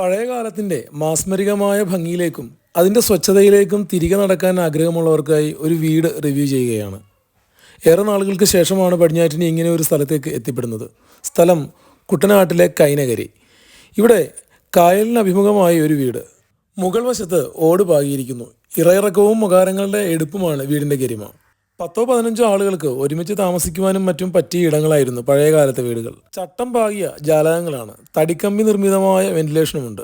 പഴയ കാലത്തിന്റെ മാസ്മരികമായ ഭംഗിയിലേക്കും അതിന്റെ സ്വച്ഛതയിലേക്കും തിരികെ നടക്കാൻ ആഗ്രഹമുള്ളവർക്കായി ഒരു വീട് റിവ്യൂ ചെയ്യുകയാണ്. ഏറെ നാളുകൾക്ക് ശേഷമാണ് പടിഞ്ഞാറ്റിനി ഇങ്ങനെ ഒരു സ്ഥലത്തേക്ക് എത്തിപ്പെടുന്നത്. സ്ഥലം കുട്ടനാട്ടിലെ കൈനകരി. ഇവിടെ കായലിന് അഭിമുഖമായ ഒരു വീട്. മുകൾ വശത്ത് ഓട് പാകിയിരിക്കുന്നു. ഇറയിറക്കവും മുഖാരങ്ങളുടെ എടുപ്പുമാണ് വീടിന്റെ ഗരിമ. പത്തോ പതിനഞ്ചോ ആളുകൾക്ക് ഒരുമിച്ച് താമസിക്കുവാനും മറ്റും പറ്റിയ ഇടങ്ങളായിരുന്നു പഴയകാലത്തെ വീടുകൾ. ചട്ടം പാകിയ ജാലകങ്ങളാണ് തടിക്കമ്പി നിർമ്മിതമായ വെന്റിലേഷനുമുണ്ട്.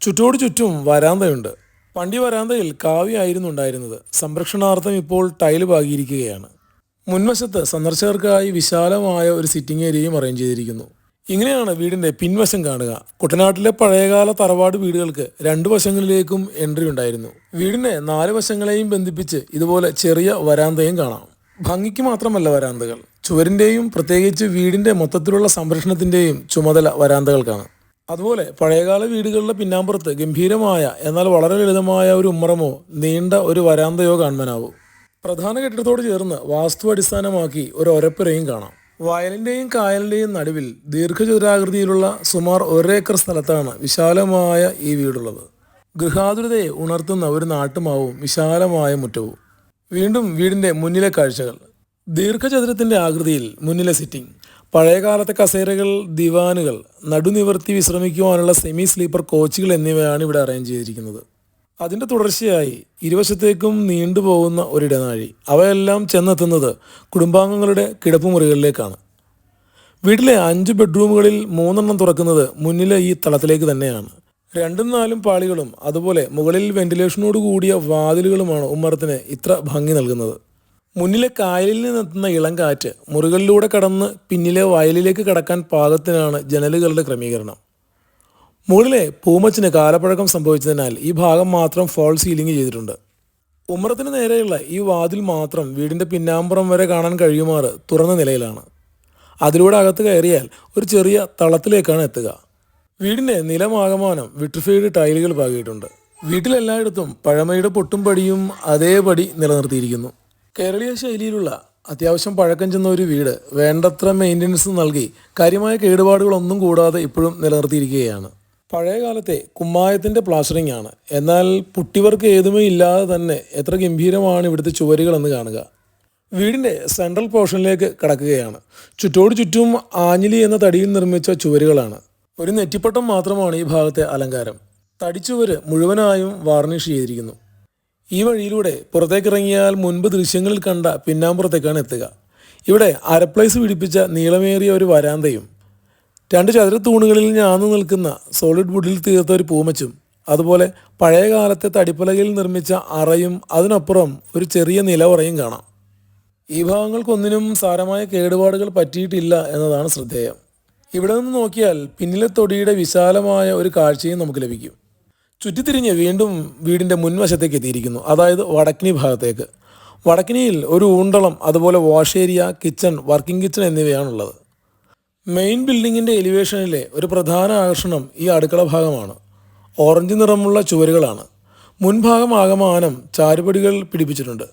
ചുറ്റോട് ചുറ്റും വരാന്തയുണ്ട്. പണ്ടി വരാന്തയിൽ കാവ്യായിരുന്നു ഉണ്ടായിരുന്നത്. സംരക്ഷണാർത്ഥം ഇപ്പോൾ ടൈൽ പാകിയിരിക്കുകയാണ്. മുൻവശത്ത് സന്ദർശകർക്കായി വിശാലമായ ഒരു സിറ്റിംഗ് ഏരിയയും അറേഞ്ച് ചെയ്തിരിക്കുന്നു. ഇങ്ങനെയാണ് വീടിന്റെ പിൻവശം കാണുക. കുട്ടനാട്ടിലെ പഴയകാല തറവാട് വീടുകൾക്ക് രണ്ടു വശങ്ങളിലേക്കും എൻട്രി ഉണ്ടായിരുന്നു. വീടിനെ നാല് വശങ്ങളെയും ബന്ധിപ്പിച്ച് ഇതുപോലെ ചെറിയ വരാന്തയും കാണാം. ഭംഗിക്ക് മാത്രമല്ല വരാന്തകൾ. ചുവരിന്റെയും പ്രത്യേകിച്ച് വീടിന്റെ മൊത്തത്തിലുള്ള സംരക്ഷണത്തിന്റെയും ചുമതല വരാന്തകൾക്കാണ്. അതുപോലെ പഴയകാല വീടുകളുടെ പിന്നാമ്പുറത്ത് ഗംഭീരമായ എന്നാൽ വളരെ ലളിതമായ ഒരു ഉമ്മറമോ നീണ്ട ഒരു വരാന്തയോ കാണുവാനാവും. പ്രധാന കെട്ടിടത്തോട് ചേർന്ന് വാസ്തു അടിസ്ഥാനമാക്കി ഒരു ഒരപ്പുരയും കാണാം. വയലിന്റെയും കായലിന്റെയും നടുവിൽ ദീർഘചതുരാകൃതിയിലുള്ള സുമാർ ഒരേക്കർ സ്ഥലത്താണ് വിശാലമായ ഈ വീടുള്ളത്. ഗൃഹാതുരതയെ ഉണർത്തുന്ന ഒരു നാട്ടുമാവും വിശാലമായ മുറ്റവും. വീണ്ടും വീടിന്റെ മുന്നിലെ കാഴ്ചകൾ. ദീർഘചതുരത്തിന്റെ ആകൃതിയിൽ മുന്നിലെ സിറ്റിംഗ് പഴയകാലത്തെ കസേരകൾ ദിവാനുകൾ നടുനിവർത്തി വിശ്രമിക്കുവാനുള്ള സെമി സ്ലീപ്പർ കോച്ചുകൾ എന്നിവയാണ് ഇവിടെ അറേഞ്ച് ചെയ്തിരിക്കുന്നത്. അതിന്റെ തുടർച്ചയായി ഇരുവശത്തേക്കും നീണ്ടുപോകുന്ന ഒരിടനാഴി. അവയെല്ലാം ചെന്നെത്തുന്നത് കുടുംബാംഗങ്ങളുടെ കിടപ്പുമുറികളിലേക്കാണ്. വീട്ടിലെ അഞ്ച് ബെഡ്റൂമുകളിൽ മൂന്നെണ്ണം തുറക്കുന്നത് മുന്നിലെ ഈ തളത്തിലേക്ക് തന്നെയാണ്. രണ്ടും നാലും പാളികളും അതുപോലെ മുകളിൽ വെന്റിലേഷനോട് കൂടിയ വാതിലുകളുമാണ് ഉമ്മറത്തിന് ഇത്ര ഭംഗി നൽകുന്നത്. മുന്നിലെ കായലിൽ നിന്നെത്തുന്ന ഇളം കാറ്റ് മുറികളിലൂടെ കടന്ന് പിന്നിലെ വയലിലേക്ക് കടക്കാൻ പാകത്തിനാണ് ജനലുകളുടെ ക്രമീകരണം. മുകളിലെ പൂമച്ചിന് കാലപ്പഴക്കം സംഭവിച്ചതിനാൽ ഈ ഭാഗം മാത്രം ഫോൾ സീലിംഗ് ചെയ്തിട്ടുണ്ട്. ഉമ്മറത്തിന് നേരെയുള്ള ഈ വാതിൽ മാത്രം വീടിന്റെ പിന്നാമ്പുറം വരെ കാണാൻ കഴിയുമാറ് തുറന്ന നിലയിലാണ്. അതിലൂടെ അകത്ത് കയറിയാൽ ഒരു ചെറിയ തളത്തിലേക്കാണ് എത്തുക. വീടിന്റെ നിലമാകമാനം വിട്രിഫൈഡ് ടൈലുകൾ പാകിയിട്ടുണ്ട്. വീട്ടിലെല്ലായിടത്തും പഴമയുടെ പൊട്ടും പടിയും അതേപടി നിലനിർത്തിയിരിക്കുന്നു. കേരളീയ ശൈലിയിലുള്ള അത്യാവശ്യം പഴക്കം ചെന്ന ഒരു വീട് വേണ്ടത്ര മെയിന്റനൻസ് നൽകി കാര്യമായ കേടുപാടുകളൊന്നും കൂടാതെ ഇപ്പോഴും നിലനിർത്തിയിരിക്കുകയാണ്. പഴയ കാലത്തെ കുമ്മായത്തിന്റെ പ്ലാസ്റ്ററിംഗ് ആണ്. എന്നാൽ പുട്ടിവർക്ക് ഏതുമേ ഇല്ലാതെ തന്നെ എത്ര ഗംഭീരമാണ് ഇവിടുത്തെ ചുവരുകൾ എന്ന് കാണുക. വീടിന്റെ സെൻട്രൽ പോർഷനിലേക്ക് കടക്കുകയാണ്. ചുറ്റോട് ചുറ്റും ആഞ്ഞിലി എന്ന തടിയിൽ നിർമ്മിച്ച ചുവരുകളാണ്. ഒരു നെറ്റിപ്പട്ടം മാത്രമാണ് ഈ ഭാഗത്തെ അലങ്കാരം. തടിച്ചുവര് മുഴുവനായും വാർണിഷ് ചെയ്തിരിക്കുന്നു. ഈ വഴിയിലൂടെ പുറത്തേക്കിറങ്ങിയാൽ മുൻപ് ദൃശ്യങ്ങളിൽ കണ്ട പിന്നാമ്പുറത്തേക്കാണ് എത്തുക. ഇവിടെ അരപ്ലൈസ് പിടിപ്പിച്ച നീളമേറിയ ഒരു വരാന്തയും രണ്ട് ചതുര തൂണുകളിൽ ഞാൻ നിൽക്കുന്ന സോളിഡ് വുഡിൽ തീർത്ത ഒരു പൂമച്ചും അതുപോലെ പഴയ കാലത്തെ തടിപ്പലകയിൽ നിർമ്മിച്ച അറയും അതിനപ്പുറം ഒരു ചെറിയ നിലവറയും കാണാം. ഈ ഭാഗങ്ങൾക്കൊന്നിനും സാരമായ കേടുപാടുകൾ പറ്റിയിട്ടില്ല എന്നതാണ് ശ്രദ്ധേയം. ഇവിടെ നിന്ന് നോക്കിയാൽ പിന്നിലെ തൊടിയുടെ വിശാലമായ ഒരു കാഴ്ചയും നമുക്ക് ലഭിക്കും. ചുറ്റിത്തിരിഞ്ഞ് വീണ്ടും വീടിന്റെ മുൻവശത്തേക്ക് എത്തിയിരിക്കുന്നു അതായത് വടക്കിനി ഭാഗത്തേക്ക്. വടക്കിനിയിൽ ഒരു ഊണ്ടളം അതുപോലെ wash area kitchen working kitchen എന്നിവയാണുള്ളത്. Main ബിൽഡിങ്ങിന്റെ എലിവേഷനിലെ ഒരു പ്രധാന ആകർഷണം ഈ അടുക്കള ഭാഗമാണ്. ഓറഞ്ച് നിറമുള്ള ചുവരുകളാണ്. മുൻഭാഗം ആകമാനം ചാരുപടികൾ പിടിപ്പിച്ചിട്ടുണ്ട്.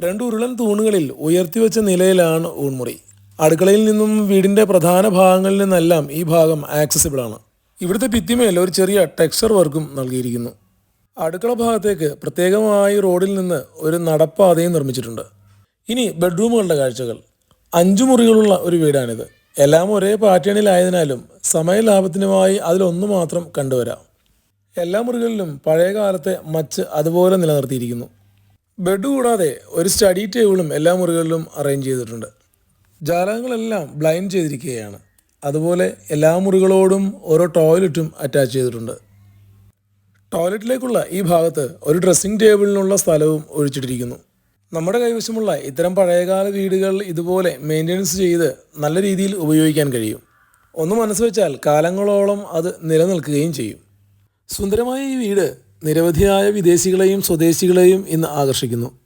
രണ്ട് ഉരുളൻ തൂണുകളിൽ ഉയർത്തിവെച്ച നിലയിലാണ് ഊൺമുറി. അടുക്കളയിൽ നിന്നും വീടിന്റെ പ്രധാന ഭാഗങ്ങളിൽ നിന്നെല്ലാം ഈ ഭാഗം ആക്സസിബിൾ ആണ്. ഇവിടുത്തെ ഭിത്തിമേൽ ഒരു ചെറിയ ടെക്സ്ചർ വർക്കും നൽകിയിരിക്കുന്നു. അടുക്കള ഭാഗത്തേക്ക് പ്രത്യേകമായി റോഡിൽ നിന്ന് ഒരു നടപ്പാതയും നിർമ്മിച്ചിട്ടുണ്ട്. ഇനി ബെഡ്റൂമുകളുടെ കാഴ്ചകൾ. അഞ്ചു മുറികളുള്ള ഒരു വീടാണിത്. എല്ലാം ഒരേ പാറ്റേണിലായതിനാലും സമയലാഭത്തിനുമായി അതിലൊന്നു മാത്രം കണ്ടുവരാം. എല്ലാ മുറികളിലും പഴയ കാലത്തെ മച്ച് അതുപോലെ നിലനിർത്തിയിരിക്കുന്നു. ബെഡ് കൂടാതെ ഒരു സ്റ്റഡി ടേബിളും എല്ലാ മുറികളിലും അറേഞ്ച് ചെയ്തിട്ടുണ്ട്. ജാലകങ്ങളെല്ലാം ബ്ലൈൻഡ് ചെയ്തിരിക്കുകയാണ്. അതുപോലെ എല്ലാ മുറികളോടും ഓരോ ടോയ്ലറ്റും അറ്റാച്ച് ചെയ്തിട്ടുണ്ട്. ടോയ്ലറ്റിലേക്കുള്ള ഈ ഭാഗത്ത് ഒരു ഡ്രസ്സിംഗ് ടേബിളിനുള്ള സ്ഥലവും ഒഴിച്ചിട്ടിരിക്കുന്നു. നമ്മുടെ കൈവശമുള്ള ഇത്തരം പഴയകാല വീടുകൾ ഇതുപോലെ മെയിന്റെനൻസ് ചെയ്ത് നല്ല രീതിയിൽ ഉപയോഗിക്കാൻ കഴിയും. ഒന്ന് മനസ്സ് വെച്ചാൽ കാലങ്ങളോളം അത് നിലനിൽക്കുകയും ചെയ്യും. സുന്ദരമായ ഈ വീട് നിരവധിയായ വിദേശികളെയും സ്വദേശികളെയും ഇന്ന് ആകർഷിക്കുന്നു.